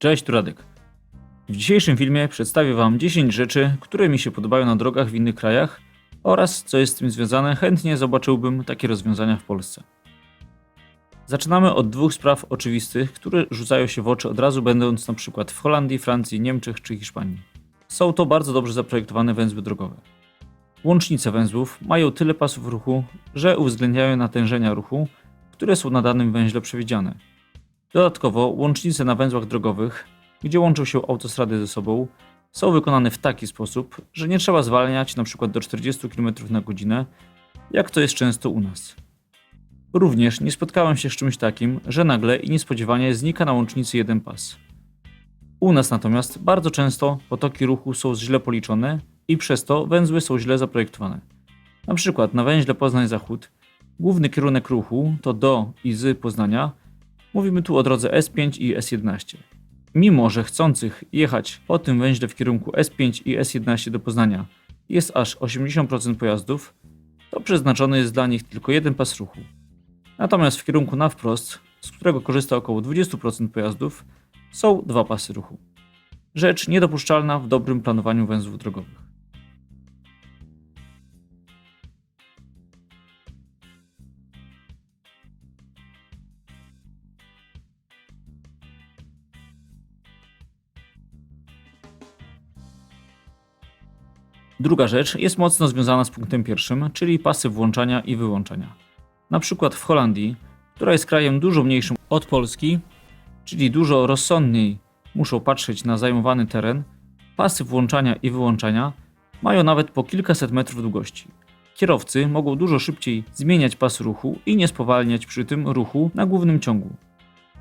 Cześć, tu Radek. W dzisiejszym filmie przedstawię Wam 10 rzeczy, które mi się podobają na drogach w innych krajach oraz, co jest z tym związane, chętnie zobaczyłbym takie rozwiązania w Polsce. Zaczynamy od dwóch spraw oczywistych, które rzucają się w oczy od razu będąc na przykład w Holandii, Francji, Niemczech czy Hiszpanii. Są to bardzo dobrze zaprojektowane węzły drogowe. Łącznice węzłów mają tyle pasów ruchu, że uwzględniają natężenia ruchu, które są na danym węźle przewidziane. Dodatkowo łącznice na węzłach drogowych, gdzie łączą się autostrady ze sobą, są wykonane w taki sposób, że nie trzeba zwalniać np. do 40 km na godzinę, jak to jest często u nas. Również nie spotkałem się z czymś takim, że nagle i niespodziewanie znika na łącznicy jeden pas. U nas natomiast bardzo często potoki ruchu są źle policzone i przez to węzły są źle zaprojektowane. Na przykład na węźle Poznań Zachód główny kierunek ruchu to do i z Poznania. Mówimy tu o drodze S5 i S11. Mimo, że chcących jechać po tym węźle w kierunku S5 i S11 do Poznania jest aż 80% pojazdów, to przeznaczony jest dla nich tylko jeden pas ruchu. Natomiast w kierunku na wprost, z którego korzysta około 20% pojazdów, są dwa pasy ruchu. Rzecz niedopuszczalna w dobrym planowaniu węzłów drogowych. Druga rzecz jest mocno związana z punktem pierwszym, czyli pasy włączania i wyłączania. Na przykład w Holandii, która jest krajem dużo mniejszym od Polski, czyli dużo rozsądniej muszą patrzeć na zajmowany teren, pasy włączania i wyłączania mają nawet po kilkaset metrów długości. Kierowcy mogą dużo szybciej zmieniać pas ruchu i nie spowalniać przy tym ruchu na głównym ciągu.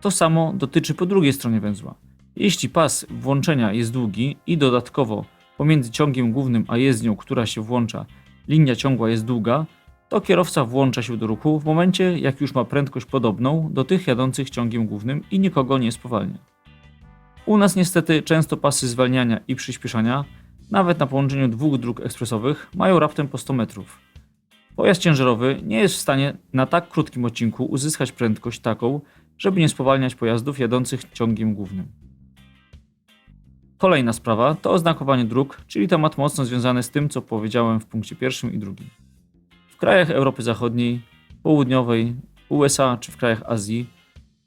To samo dotyczy po drugiej stronie węzła. Jeśli pas włączenia jest długi i dodatkowo pomiędzy ciągiem głównym a jezdnią, która się włącza, linia ciągła jest długa, to kierowca włącza się do ruchu w momencie, jak już ma prędkość podobną do tych jadących ciągiem głównym i nikogo nie spowalnia. U nas niestety często pasy zwalniania i przyspieszania, nawet na połączeniu dwóch dróg ekspresowych, mają raptem po 100 metrów. Pojazd ciężarowy nie jest w stanie na tak krótkim odcinku uzyskać prędkość taką, żeby nie spowalniać pojazdów jadących ciągiem głównym. Kolejna sprawa to oznakowanie dróg, czyli temat mocno związany z tym, co powiedziałem w punkcie pierwszym i drugim. W krajach Europy Zachodniej, Południowej, USA czy w krajach Azji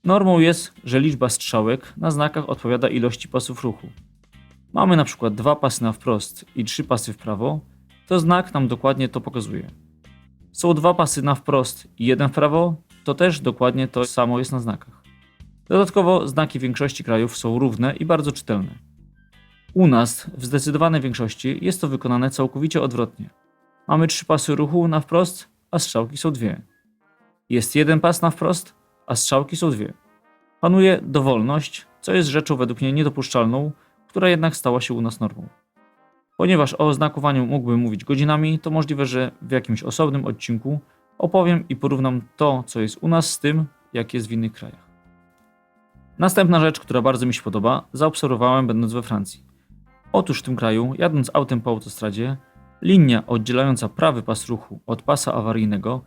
normą jest, że liczba strzałek na znakach odpowiada ilości pasów ruchu. Mamy na przykład dwa pasy na wprost i trzy pasy w prawo, to znak nam dokładnie to pokazuje. Są dwa pasy na wprost i jeden w prawo, to też dokładnie to samo jest na znakach. Dodatkowo znaki większości krajów są równe i bardzo czytelne. U nas w zdecydowanej większości jest to wykonane całkowicie odwrotnie. Mamy trzy pasy ruchu na wprost, a strzałki są dwie. Jest jeden pas na wprost, a strzałki są dwie. Panuje dowolność, co jest rzeczą według mnie niedopuszczalną, która jednak stała się u nas normą. Ponieważ o oznakowaniu mógłbym mówić godzinami, to możliwe, że w jakimś osobnym odcinku opowiem i porównam to, co jest u nas z tym, jak jest w innych krajach. Następna rzecz, która bardzo mi się podoba, zaobserwowałem będąc we Francji. Otóż w tym kraju, jadąc autem po autostradzie, linia oddzielająca prawy pas ruchu od pasa awaryjnego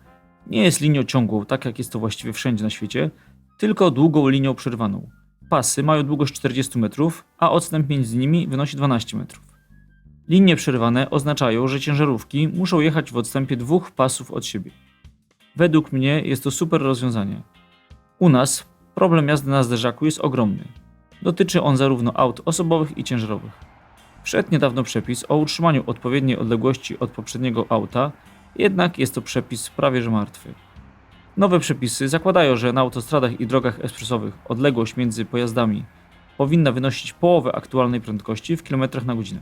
nie jest linią ciągłą, tak jak jest to właściwie wszędzie na świecie, tylko długą linią przerwaną. Pasy mają długość 40 metrów, a odstęp między nimi wynosi 12 metrów. Linie przerwane oznaczają, że ciężarówki muszą jechać w odstępie dwóch pasów od siebie. Według mnie jest to super rozwiązanie. U nas problem jazdy na zderzaku jest ogromny. Dotyczy on zarówno aut osobowych i ciężarowych. Wszedł niedawno przepis o utrzymaniu odpowiedniej odległości od poprzedniego auta, jednak jest to przepis prawie że martwy. Nowe przepisy zakładają, że na autostradach i drogach ekspresowych odległość między pojazdami powinna wynosić połowę aktualnej prędkości w kilometrach na godzinę.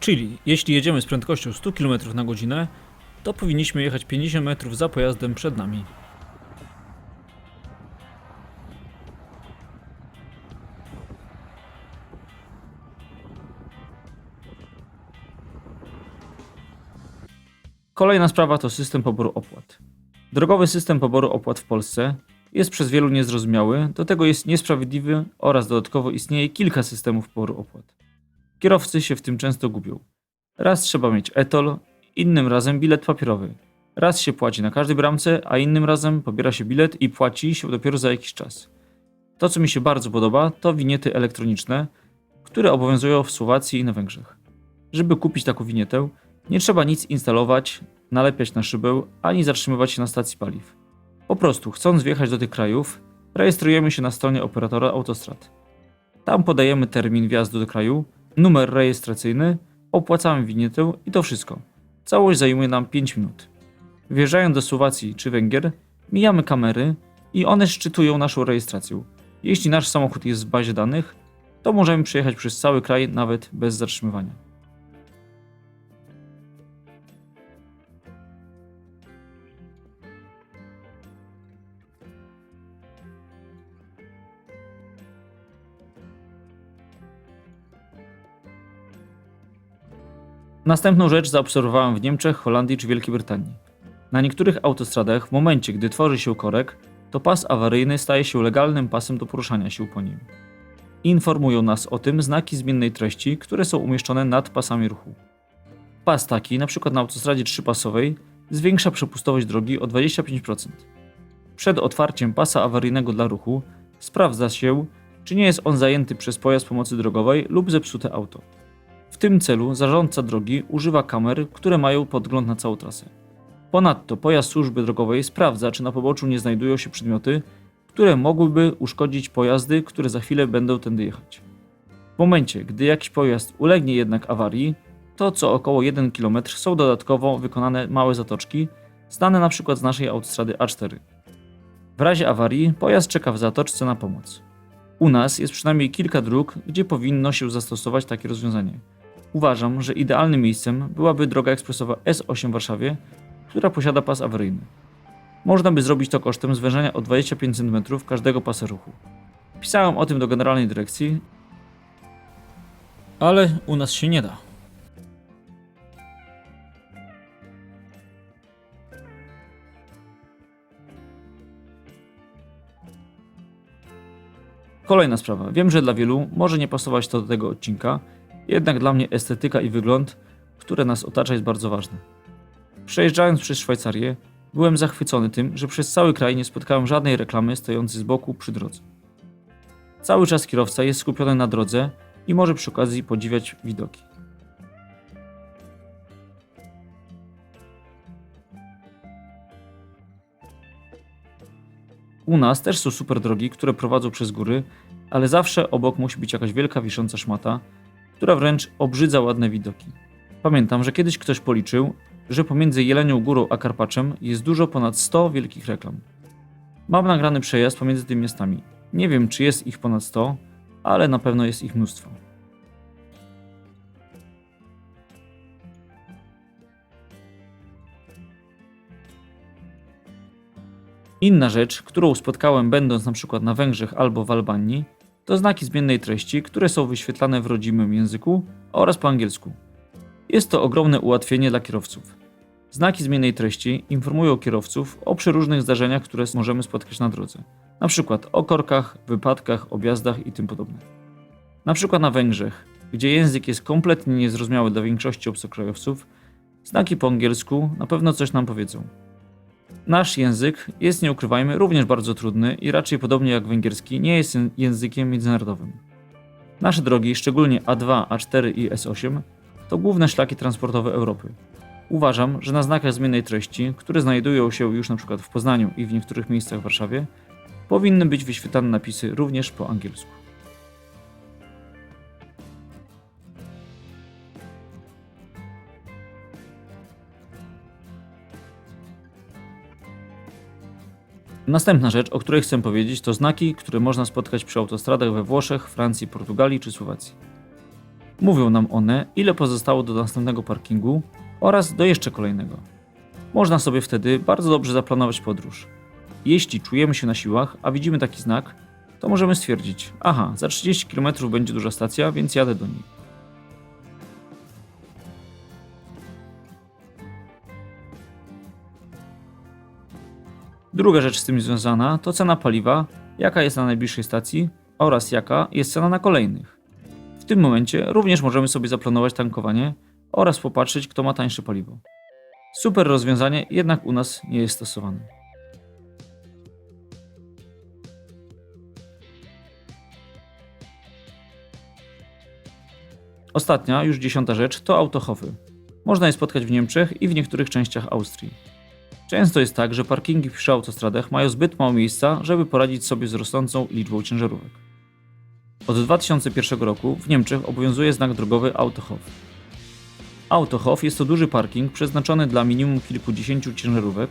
Czyli jeśli jedziemy z prędkością 100 km na godzinę, to powinniśmy jechać 50 metrów za pojazdem przed nami. Kolejna sprawa to system poboru opłat. Drogowy system poboru opłat w Polsce jest przez wielu niezrozumiały, do tego jest niesprawiedliwy oraz dodatkowo istnieje kilka systemów poboru opłat. Kierowcy się w tym często gubią. Raz trzeba mieć etol, innym razem bilet papierowy. Raz się płaci na każdej bramce, a innym razem pobiera się bilet i płaci się dopiero za jakiś czas. To, co mi się bardzo podoba, to winiety elektroniczne, które obowiązują w Słowacji i na Węgrzech. Żeby kupić taką winietę, nie trzeba nic instalować, nalepiać na szybę, ani zatrzymywać się na stacji paliw. Po prostu, chcąc wjechać do tych krajów, rejestrujemy się na stronie operatora autostrad. Tam podajemy termin wjazdu do kraju, numer rejestracyjny, opłacamy winietę i to wszystko. Całość zajmuje nam 5 minut. Wjeżdżając do Słowacji czy Węgier, mijamy kamery i one szczytują naszą rejestrację. Jeśli nasz samochód jest w bazie danych, to możemy przejechać przez cały kraj nawet bez zatrzymywania. Następną rzecz zaobserwowałem w Niemczech, Holandii czy Wielkiej Brytanii. Na niektórych autostradach, w momencie gdy tworzy się korek, to pas awaryjny staje się legalnym pasem do poruszania się po nim. Informują nas o tym znaki zmiennej treści, które są umieszczone nad pasami ruchu. Pas taki, np. na autostradzie trzypasowej, zwiększa przepustowość drogi o 25%. Przed otwarciem pasa awaryjnego dla ruchu sprawdza się, czy nie jest on zajęty przez pojazd pomocy drogowej lub zepsute auto. W tym celu zarządca drogi używa kamer, które mają podgląd na całą trasę. Ponadto pojazd służby drogowej sprawdza, czy na poboczu nie znajdują się przedmioty, które mogłyby uszkodzić pojazdy, które za chwilę będą tędy jechać. W momencie, gdy jakiś pojazd ulegnie jednak awarii, to co około 1 km są dodatkowo wykonane małe zatoczki, znane np. z naszej autostrady A4. W razie awarii pojazd czeka w zatoczce na pomoc. U nas jest przynajmniej kilka dróg, gdzie powinno się zastosować takie rozwiązanie. Uważam, że idealnym miejscem byłaby droga ekspresowa S8 w Warszawie, która posiada pas awaryjny. Można by zrobić to kosztem zwężenia o 25 cm każdego pasa ruchu. Pisałem o tym do generalnej dyrekcji, ale u nas się nie da. Kolejna sprawa. Wiem, że dla wielu może nie pasować to do tego odcinka, jednak dla mnie estetyka i wygląd, które nas otacza, jest bardzo ważne. Przejeżdżając przez Szwajcarię, byłem zachwycony tym, że przez cały kraj nie spotkałem żadnej reklamy stojącej z boku przy drodze. Cały czas kierowca jest skupiony na drodze i może przy okazji podziwiać widoki. U nas też są super drogi, które prowadzą przez góry, ale zawsze obok musi być jakaś wielka wisząca szmata, która wręcz obrzydza ładne widoki. Pamiętam, że kiedyś ktoś policzył, że pomiędzy Jelenią Górą a Karpaczem jest dużo ponad 100 wielkich reklam. Mam nagrany przejazd pomiędzy tymi miastami. Nie wiem, czy jest ich ponad 100, ale na pewno jest ich mnóstwo. Inna rzecz, którą spotkałem będąc na przykład na Węgrzech albo w Albanii, to znaki zmiennej treści, które są wyświetlane w rodzimym języku oraz po angielsku. Jest to ogromne ułatwienie dla kierowców. Znaki zmiennej treści informują kierowców o przeróżnych zdarzeniach, które możemy spotkać na drodze. Przykład o korkach, wypadkach, objazdach i tym podobne. Na przykład na Węgrzech, gdzie język jest kompletnie niezrozumiały dla większości obcokrajowców, znaki po angielsku na pewno coś nam powiedzą. Nasz język jest, nie ukrywajmy, również bardzo trudny i raczej podobnie jak węgierski nie jest językiem międzynarodowym. Nasze drogi, szczególnie A2, A4 i S8, to główne szlaki transportowe Europy. Uważam, że na znakach zmiennej treści, które znajdują się już np. w Poznaniu i w niektórych miejscach w Warszawie, powinny być wyświetlane napisy również po angielsku. Następna rzecz, o której chcę powiedzieć, to znaki, które można spotkać przy autostradach we Włoszech, Francji, Portugalii czy Słowacji. Mówią nam one, ile pozostało do następnego parkingu oraz do jeszcze kolejnego. Można sobie wtedy bardzo dobrze zaplanować podróż. Jeśli czujemy się na siłach, a widzimy taki znak, to możemy stwierdzić: aha, za 30 km będzie duża stacja, więc jadę do niej. Druga rzecz z tym związana to cena paliwa, jaka jest na najbliższej stacji oraz jaka jest cena na kolejnych. W tym momencie również możemy sobie zaplanować tankowanie oraz popatrzeć, kto ma tańsze paliwo. Super rozwiązanie jednak u nas nie jest stosowane. Ostatnia, już dziesiąta rzecz to autochowy. Można je spotkać w Niemczech i w niektórych częściach Austrii. Często jest tak, że parkingi przy autostradach mają zbyt mało miejsca, żeby poradzić sobie z rosnącą liczbą ciężarówek. Od 2001 roku w Niemczech obowiązuje znak drogowy Autohof. Autohof jest to duży parking przeznaczony dla minimum kilkudziesięciu ciężarówek,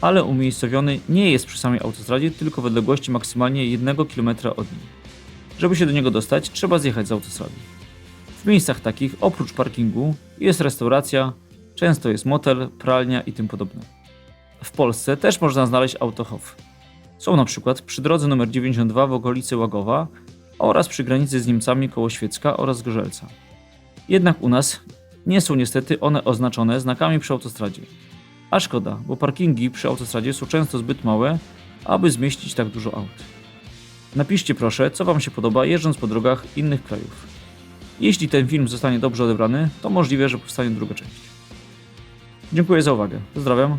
ale umiejscowiony nie jest przy samej autostradzie, tylko w odległości maksymalnie 1 km od niej. Żeby się do niego dostać, trzeba zjechać z autostrady. W miejscach takich, oprócz parkingu, jest restauracja, często jest motel, pralnia i tym podobne. W Polsce też można znaleźć autohof. Są na przykład przy drodze nr 92 w okolicy Łagowa oraz przy granicy z Niemcami koło Świecka oraz Gorzelca. Jednak u nas nie są niestety one oznaczone znakami przy autostradzie. A szkoda, bo parkingi przy autostradzie są często zbyt małe, aby zmieścić tak dużo aut. Napiszcie proszę, co Wam się podoba jeżdżąc po drogach innych krajów. Jeśli ten film zostanie dobrze odebrany, to możliwe, że powstanie druga część. Dziękuję za uwagę. Pozdrawiam.